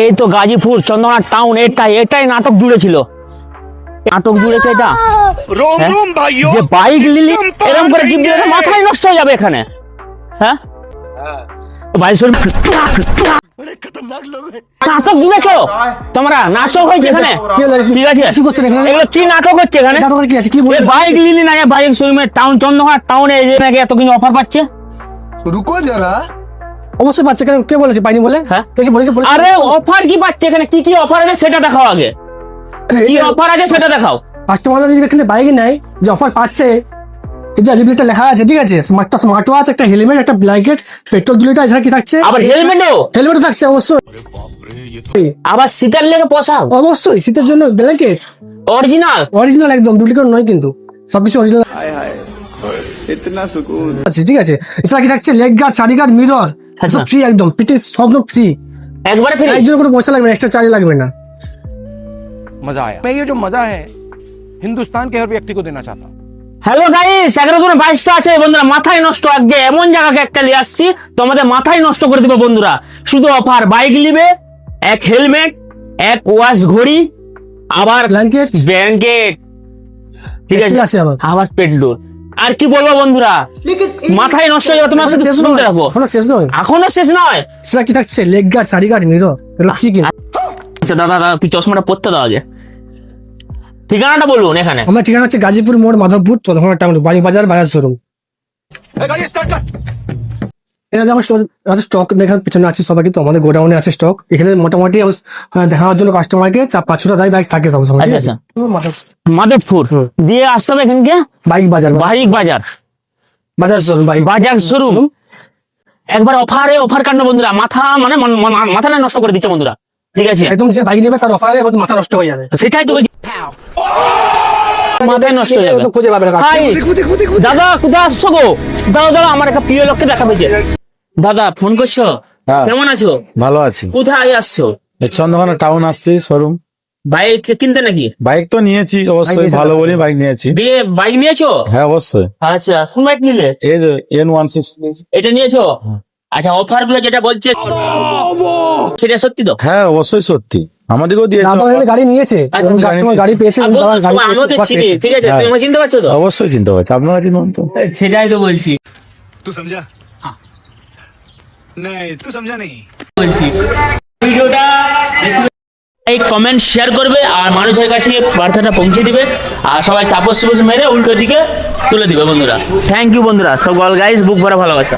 এই তো গাজীপুর চন্দনা টাউন এটাই এটাই নাটক জুড়ে ছিল। নাটক জুড়েছে এটা। হ্যাঁ? যে বাইক লিলি এরকম করে গিফট দিলে মাথায় নষ্ট হয়ে যাবে এখানে। হ্যাঁ।, হ্যাঁ। এত কিছু অফার পাচ্ছে? অবশ্যই পাচ্ছে কেন কে বলেছে? পাইনি বলে? হ্যাঁ। কে কি বলেছে? আরে অফার কি পাচ্ছে এখানে? কি কি অফার আছে সেটা দেখাও আগে। কি অফার আছে সেটা দেখাও। পাঁচটা যদি এখানে বাইক নাই যে অফার পাচ্ছে এই যে লিমিটটা লেখা আছে ঠিক আছে স্মার্টটা স্মার্ট ওয়াচ একটা হেলমেট একটা ব্ল্যাঙ্কেট পেট্রোল দুলিটা এছাড়া কি থাকছে আবার হেলমেটও হেলমেটও থাকছে অবশ্যই আবার শীতের লেগে পোশাক অবশ্যই শীতের জন্য ব্ল্যাঙ্কেট অরিজিনাল অরিজিনাল একদম ডুপ্লিকেট নয় কিন্তু সবকিছু অরিজিনাল इतना सुकून আছে ঠিক আছে এছাড়া কি থাকছে leg guard sari guard mirror আচ্ছা। সব ফ্রি একদম পিঠে সব ফ্রি একবারে ফ্রি একজন কোনো পয়সা লাগবে না এক্সট্রা চার্জ লাগবে না मजा आया मैं ये जो मजा है हिंदुस्तान के हर व्यक्ति को देना चाहता हूँ হ্যালো গাইস এগারো জন বাইশটা আছে। বন্ধুরা মাথায় নষ্ট আজকে এমন জায়গাকে একটা নিয়ে আসছি তোমাদের মাথায় নষ্ট করে দিবে বন্ধুরা। শুধু অফার বাইক নিবে এক হেলমেট এক ওয়াশ ঘড়ি আবার ব্ল্যাঙ্কেট ব্যাংকেট ঠিক আছে? আবার। পেট্রোল আর কি বলব বন্ধুরা? মাথায় নষ্ট হয়ে যাবে তোমার সাথে শেষ নয়। এখনও শেষ নয়। এখনও শেষ নয়? সেটা কি থাকছে? লেগ গার্ড সারি গার্ড কিন্তু আচ্ছা দাদা দাদা তুই চশমাটা পড়তে দাও আগে। ঠিকানাটা বলুন এখানে। আমার ঠিকানা হচ্ছে গাজীপুর মোড় মাধবপুর চন্দ্রকোনা টাউন বাড়ি বাজার বাজার শোরুম এরা আমার স্টক দেখার পিছনে আছে সবাই কিন্তু আমাদের গোডাউনে আছে স্টক এখানে মোটামুটি দেখানোর জন্য কাস্টমারকে চার পাঁচ ছটা দায় বাইক থাকে সবসময় ঠিক আচ্ছা, আছে? মাধবপুর? দিয়ে আসতে হবে এখানকে? বাইক বাজার বাইক বাজার। বাজার শোরুম বাইক বাজার শোরুম। একবার অফারে অফার কাণ্ড বন্ধুরা মাথা মানে মন- মন- মাথা না নষ্ট করে দিচ্ছে বন্ধুরা। ঠিক আছে? একদম যে বাইক নেবে তার অফারে মাথা নষ্ট হয়ে যাবে। সেটাই তো বলছি। মাথায় নষ্ট হয়ে যাবে। একদম খুঁজে পাবে দাদা কোথায় আসছো গো? দাও দাও আমার একটা প্রিয় লোককে দেখা পেয়েছে দাদা ফোন করছ? হ্যাঁ। কেমন আছো? ভালো আছি। কোথায় আসছো? এই চন্দ্রকোনা টাউন আসছি শোরুম বাইক কিনতে নাকি? বাইক তো নিয়েছি অবশ্যই ভালো বলে বাইক নিয়েছি। দিয়ে বাইক নিয়েছো? হ্যাঁ অবশ্যই। আচ্ছা কোন বাইক নিলে? এন ওয়ান সিক্স এটা নিয়েছো? আচ্ছা অফারগুলো যেটা বলছে সেটা সত্যি তো? হ্যাঁ অবশ্যই সত্যি। আমাদেরকেও দিয়েছে। গাড়ি নিয়েছে আচ্ছা, কাস্টমার গাড়ি পেয়েছে হ্যাঁ। চিনতে পারছ তো? অবশ্যই চিনতে পারছ। আপনারা চিনুন তো সেটাই তো বলছি। তুই সমঝা এই কমেন্ট শেয়ার করবে আর মানুষের কাছে বার্তাটা পৌঁছে দিবে। আর সবাই তাপস চুপস মেরে উল্টো দিকে তুলে দিবে বন্ধুরা। থ্যাংক ইউ বন্ধুরা। সব গল গাইজ বুক ভরা ভালোবাসা।